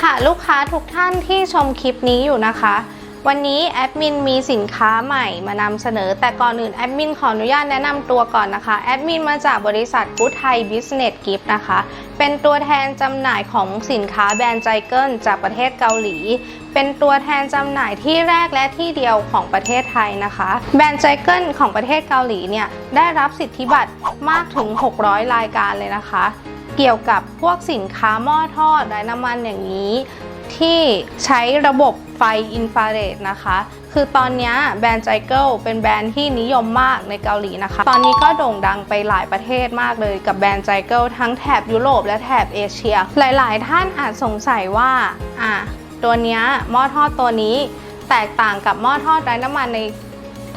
ค่ะลูกค้าทุกท่านที่ชมคลิปนี้อยู่นะคะ วันนี้แอดมินมีสินค้าใหม่มานำเสนอ แต่ก่อนอื่นแอดมินขออนุญาตแนะนำตัวก่อนนะคะแอดมินมาจากบริษัท Good Thai Business Gift นะคะ เป็นตัวแทนจำหน่ายของสินค้าแบรนด์ใจเกิลจากประเทศเกาหลี เป็นตัวแทนจำหน่ายที่แรกและที่เดียวของประเทศไทยนะคะ แบรนด์ใจเกิลของประเทศเกาหลีเนี่ยได้รับสิทธิบัตรมากถึง 600 รายการเลยนะคะ เกี่ยวกับพวกสินค้าหม้อทอดไร้น้ำมันอย่างนี้ ที่ใช้ระบบไฟอินฟราเรดนะคะ คือตอนนี้แบรนด์ไจเกิลเป็นแบรนด์ที่นิยมมากในเกาหลีนะคะ ตอนนี้ก็โด่งดังไปหลายประเทศมากเลยกับแบรนด์ไจเกิลทั้งแถบยุโรปและแถบเอเชีย หลายๆ ท่านอาจสงสัยว่าอะตัวนี้หม้อทอดตัวนี้แตกต่างกับหม้อทอดไร้น้ำมันใน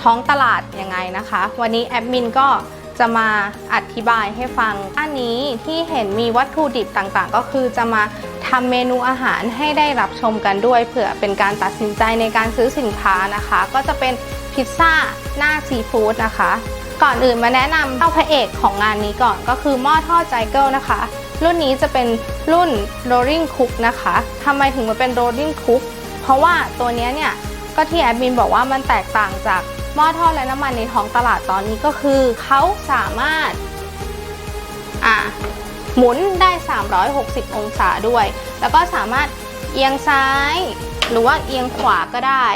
ท้องตลาดยังไงนะคะ วันนี้แอดมินก็ จะมาอธิบายให้ฟัง อันนี้ที่เห็นมีวัตถุดิบต่างๆ ก็คือจะมาทำเมนูอาหารให้ได้รับชมกันด้วยเผื่อเป็นการตัดสินใจในการซื้อสินค้านะคะ ก็จะเป็นพิซซ่าหน้าซีฟู้ดนะคะ ก่อนอื่นมาแนะนำเข้าพระเอกของงานนี้ก่อนก็คือหม้อทอดใจเกิลนะคะ รุ่นนี้จะเป็นรุ่น rolling cook นะคะทำไมถึงมาเป็น rolling cook เพราะว่าตัวเนี้เนี่ยก็ที่แอดมินบอกว่ามันแตกต่างจาก หม้อทอดและน้ำมันในท้องตลาดตอนนี้ก็คือเขาสามารถอะหมุนได้ 360 องศาด้วย แล้วก็สามารถเอียงซ้ายหรือว่าเอียงขวาก็ได้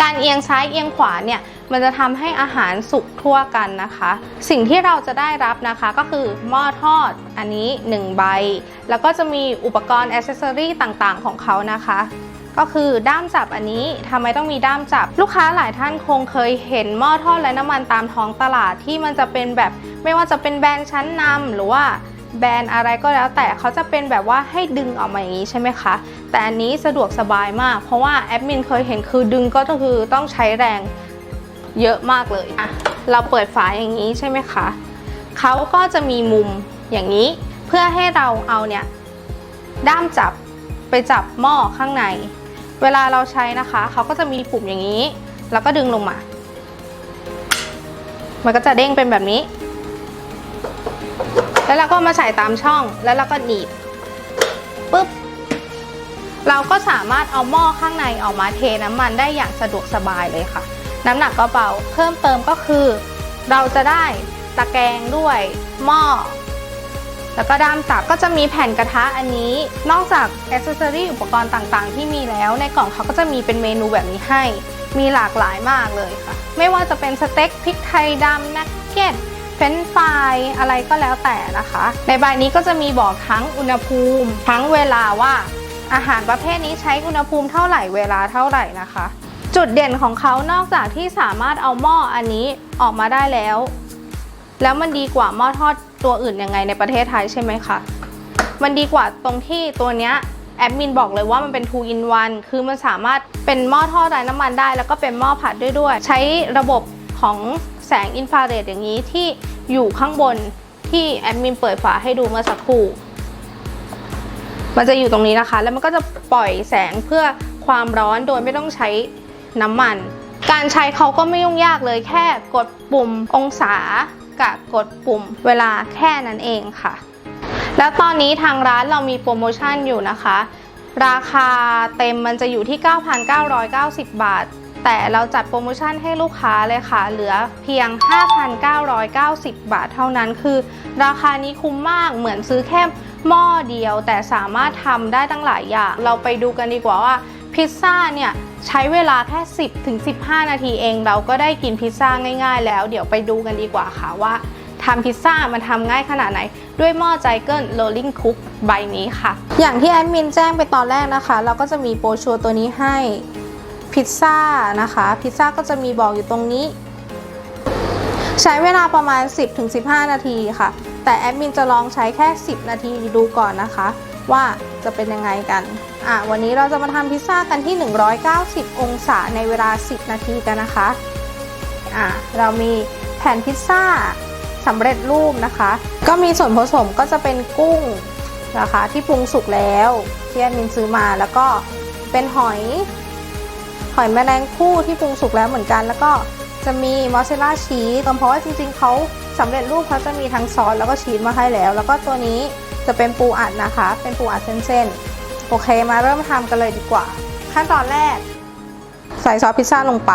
การเอียงซ้ายเอียงขวาเนี่ยมันจะทำให้อาหารสุกทั่วกันนะคะ สิ่งที่เราจะได้รับนะคะก็คือหม้อทอดอันนี้ 1 ใบ แล้วก็จะมีอุปกรณ์อ c เซสซอรีต่างๆของเขานะคะ ก็คือด้ามจับอันนี้ทำไมต้องมีด้ามจับ ลูกค้าหลายท่านคงเคยเห็นหม้อทอดและน้ำมันตามท้องตลาดที่มันจะเป็นแบบไม่ว่าจะเป็นแบรนด์ชั้นนำหรือว่าแบรนด์อะไรก็แล้วแต่เขาจะเป็นแบบว่าให้ดึงออกมาอย่างนี้ใช่ไหมคะ แต่อันนี้สะดวกสบายมาก เพราะว่าแอดมินเคยเห็นคือดึงก็คือต้องใช้แรงเยอะมากเลยอะเราเปิดฝาอย่างนี้ใช่ไหมคะเขาก็จะมีมุมอย่างนี้ เพื่อให้เราเอาเนี่ยด้ามจับไปจับหม้อข้างใน เวลาเราใช้นะคะเขาก็จะมีปุ่มอย่างนี้ แล้วก็ดึงลงมา มันก็จะเด้งเป็นแบบนี้ แล้วเราก็มาใส่ตามช่องแล้วเราก็หนีบปุ๊บเราก็สามารถเอาหม้อข้างในออกมาเทน้ำมันได้อย่างสะดวกสบายเลยค่ะ น้ำหนักก็เบาเพิ่มเติมก็คือ เราจะได้ตะแกรงด้วยหม้อ แล้วก็ด้ามจับก็จะมีแผ่นกระทะอันนี้ นอกจากอ c เซอรีอุปกรณ์ต่างๆ ที่มีแล้วในกล่องเขาก็จะมีเป็นเมนูแบบนี้ให้ มีหลากหลายมากเลยค่ะ ไม่ว่าจะเป็นสเต็กพริกไทยดำนักเก็ตเฟรนช์ฟรายอะไรก็แล้วแต่นะคะ ในใบนี้ก็จะมีบอกทั้งอุณหภูมิ ทั้งเวลาว่าอาหารประเภทนี้ใช้อุณหภูมิเท่าไหร่เวลาเท่าไหร่นะคะ จุดเด่นของเขานอกจากที่สามารถเอาหม้ออันนี้ออกมาได้แล้ว แล้วมันดีกว่าหม้อทอด ตัวอื่นยังไงในประเทศไทยใช่ไหมคะ มันดีกว่าตรงที่ตัวเนี้ยแอดมินบอกเลยว่ามันเป็น 2 in 1 คือมันสามารถเป็นหม้อทอดไร้น้ำมันได้ แล้วก็เป็นหม้อผัดด้วยด้วย ใช้ระบบของแสงอินฟราเรดอย่างนี้ที่อยู่ข้างบนที่แอดมินเปิดฝาให้ดูเมื่อสักครู่ มันจะอยู่ตรงนี้นะคะ แล้วมันก็จะปล่อยแสงเพื่อความร้อนโดยไม่ต้องใช้น้ำมัน การใช้เขาก็ไม่ยุ่งยากเลยแค่กดปุ่มองศา กับกดปุ่มเวลาแค่นั้นเองค่ะ แล้วตอนนี้ทางร้านเรามีโปรโมชั่นอยู่นะคะ ราคาเต็มมันจะอยู่ที่ 9,990 บาท แต่เราจัดโปรโมชั่นให้ลูกค้าเลยค่ะ เหลือเพียง 5,990 บาทเท่านั้นคือ ราคานี้คุ้มมากเหมือนซื้อแค่หม้อเดียวแต่สามารถทำได้ตั้งหลายอย่าง เราไปดูกันดีกว่าว่าพิซซ่าเนี่ย ใช้เวลาแค่ 10ถึง15 นาทีเอง เราก็ได้กินพิซซ่าง่ายๆ แล้ว เดี๋ยวไปดูกันดีกว่าค่ะว่าทำพิซซ่ามันทำง่ายขนาดไหน ด้วยหม้อใจเกิลโรลลิ่งคุกใบนี้ค่ะ อย่างที่แอดมินแจ้งไปตอนแรกนะคะ เราก็จะมีโปรชัวร์ตัวนี้ให้พิซซ่านะคะ พิซซ่าก็จะมีบอกอยู่ตรงนี้ ใช้เวลาประมาณ 10-15 นาทีค่ะ แต่แอดมินจะลองใช้แค่ 10 นาทีดูก่อนนะคะ ว่าจะเป็นยังไงกัน อะวันนี้เราจะมาทำพิซซ่ากันที่ 190 องศาในเวลา 10 นาทีกันนะคะ อะเรามีแผ่นพิซซ่าสำเร็จรูปนะคะ ก็มีส่วนผสมก็จะเป็นกุ้งนะคะที่ปรุงสุกแล้วที่แอดมินซื้อมาแล้วก็เป็นหอย หอยแมลงภู่ที่ปรุงสุกแล้วเหมือนกัน แล้วก็จะมีมอสซาเรลล่าชีสเพราะว่าจริงๆเขาสำเร็จรูปเขาจะมีทั้งซอสแล้วก็ชีสมาให้แล้ว แล้วก็ตัวนี้ จะเป็นปูอัดนะคะ เป็นปูอัดเส้นๆ โอเค มาเริ่มทำกันเลยดีกว่า ขั้นตอนแรก ใส่ซอสพิซซ่าลงไป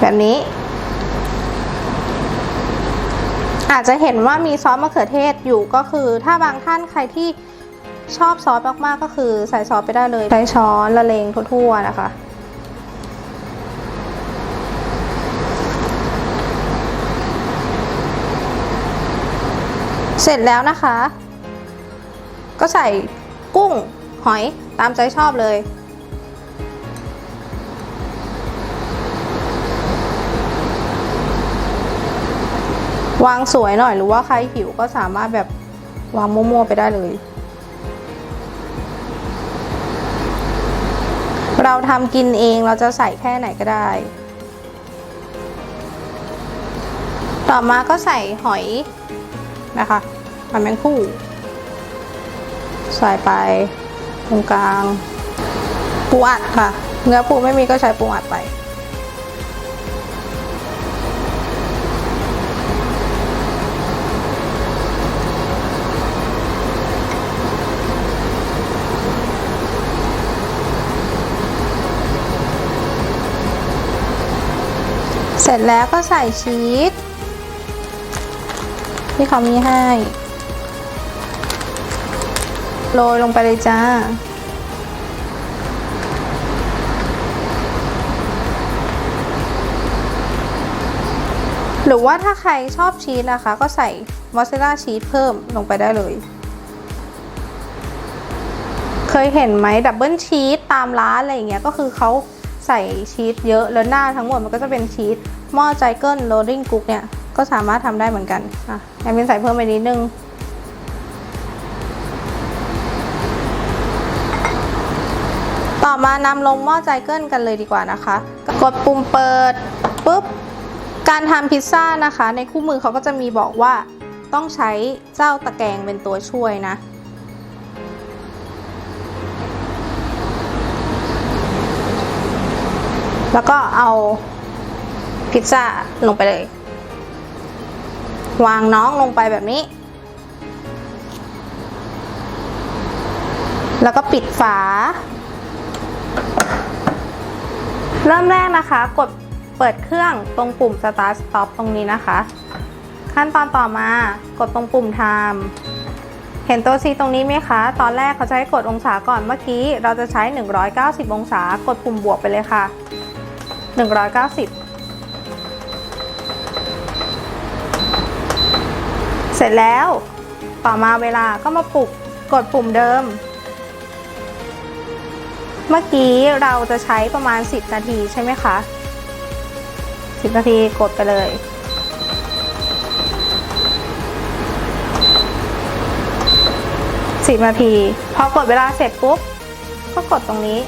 แบบนี้ อาจจะเห็นว่ามีซอสมะเขือเทศอยู่ก็คือ ถ้าบางท่านใครที่ชอบซอสมากๆ ก็คือใส่ซอสไปได้เลย ใช้ช้อนละเลงทั่วๆนะคะ เสร็จแล้วนะคะ ก็ใส่กุ้งหอยตามใจชอบเลย วางสวยหน่อยหรือว่าใครหิวก็สามารถแบบวางมั่วๆไปได้เลยเราทำกินเองเราจะใส่แค่ไหนก็ได้ ต่อมาก็ใส่หอย นะคะหอยแมงคู่ ใส่ไปตรงกลาง ปูอัดค่ะ เนื้อปูไม่มีก็ใช้ปูอัดไป เสร็จแล้วก็ใส่ชีส ที่เขามีให้ โรยลงไปเลยจ้า หรือว่าถ้าใครชอบชีสนะคะ ก็ใส่มอสซาเรลล่าชีสเพิ่มลงไปได้เลย เคยเห็นไหมดับเบิลชีสตามร้านอะไรอย่างเงี้ยก็คือเขาใส่ชีสเยอะแล้วหน้าทั้งหมดมันก็จะเป็นชีสหม้อใจเกิลโรลลิ่งกุ๊กเนี่ย ก็สามารถทำได้เหมือนกันอะแอมเป็นใส่เพิ่มไปนิดนึงต่อมานำลงหม้อใจเกิลกันเลยดีกว่านะคะ กดปุ่มเปิดปุ๊บการทำพิซซ่านะคะ ในคู่มือเขาก็จะมีบอกว่าต้องใช้เจ้าตะแกรงเป็นตัวช่วยนะ แล้วก็เอาพิซซ่าลงไปเลย วางน้องลงไปแบบนี้ แล้วก็ปิดฝา เริ่มแรกนะคะ กดเปิดเครื่องตรงปุ่ม start stop ตรงนี้นะคะ ขั้นตอนต่อมากดตรงปุ่ม time เห็นตัว C ตรงนี้ไหมคะ ตอนแรกเขาจะให้กดองศาก่อนเมื่อกี้ เราจะใช้ 190 องศา กดปุ่มบวกไปเลยค่ะ 190 เส ร็จแล้ว ต่อมาเวลาก็มาปลุกกดปุ่มเดิม เมื่อกี้เราจะใช้ประมาณ 10 นาทีใช่ไหมคะ 10 นาทีกดไปเลย10นาทีพอกดเวลาเสร็จปุ๊บ ก็กดตรงนี้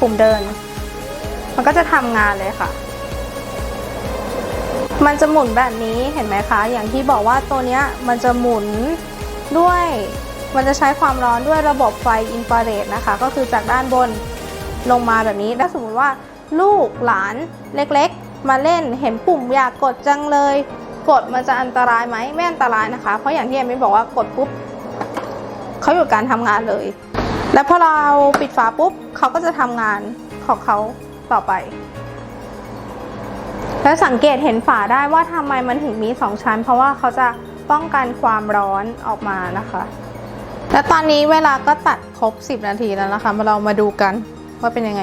ปุ่มเดิน มันก็จะทำงานเลยค่ะ มันจะหมุนแบบนี้เห็นไหมคะ อย่างที่บอกว่าตัวเนี้ยมันจะหมุนด้วยมันจะใช้ความร้อนด้วยระบบไฟอินฟราเรดนะคะ ก็คือจากด้านบนลงมาแบบนี้ถ้าสมมติว่าลูกหลานเล็กๆ มาเล่นเห็นปุ่มอยากกดจังเลย กดมันจะอันตรายไหมไม่อันตรายนะคะ เพราะอย่างที่เอมมี่บอกว่ากดปุ๊บเขาหยุดการทำงานเลย แล้วพอเราปิดฝาปุ๊บเขาก็จะทำงานของเขาต่อไป แล้วสังเกตเห็นฝาได้ว่าทำไมมันถึงมี 2 ชั้น เพราะว่าเขาจะป้องกันความร้อนออกมานะคะ และตอนนี้เวลาก็ตัดครบ 10 นาทีแล้วนะคะ มาเรามาดูกันว่าเป็นยังไง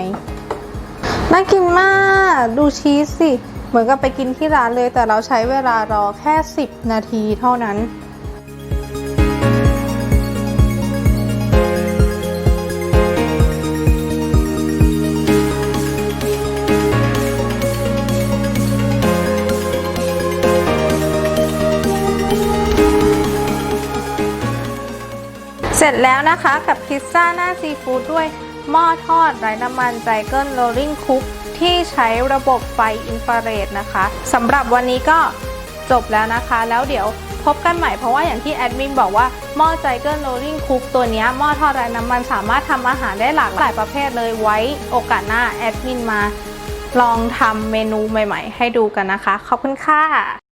น่ากินมาก ดูชีสสิ เหมือนกับไปกินที่ร้านเลย แต่เราใช้เวลารอแค่ 10 นาทีเท่านั้น เสร็จแล้วนะคะกับพิซซ่าหน้าซีฟู้ดด้วยหม้อทอดไร้น้ำมันใจเกิลโรลลิ่งคุกที่ใช้ระบบไฟอินฟราเรดนะคะสำหรับวันนี้ก็จบแล้วนะคะ แล้วเดี๋ยวพบกันใหม่เพราะว่าอย่างที่แอดมินบอกว่าหม้อใจเกิลโรลลิ่งคุกตัวนี้หม้อทอดไร้น้ำมันสามารถทำอาหารได้หลากหลายประเภทเลยไว้โอกาสหน้าแอดมินมาลองทำเมนูใหม่ ๆ ให้ดูกันนะคะ ขอบคุณค่ะ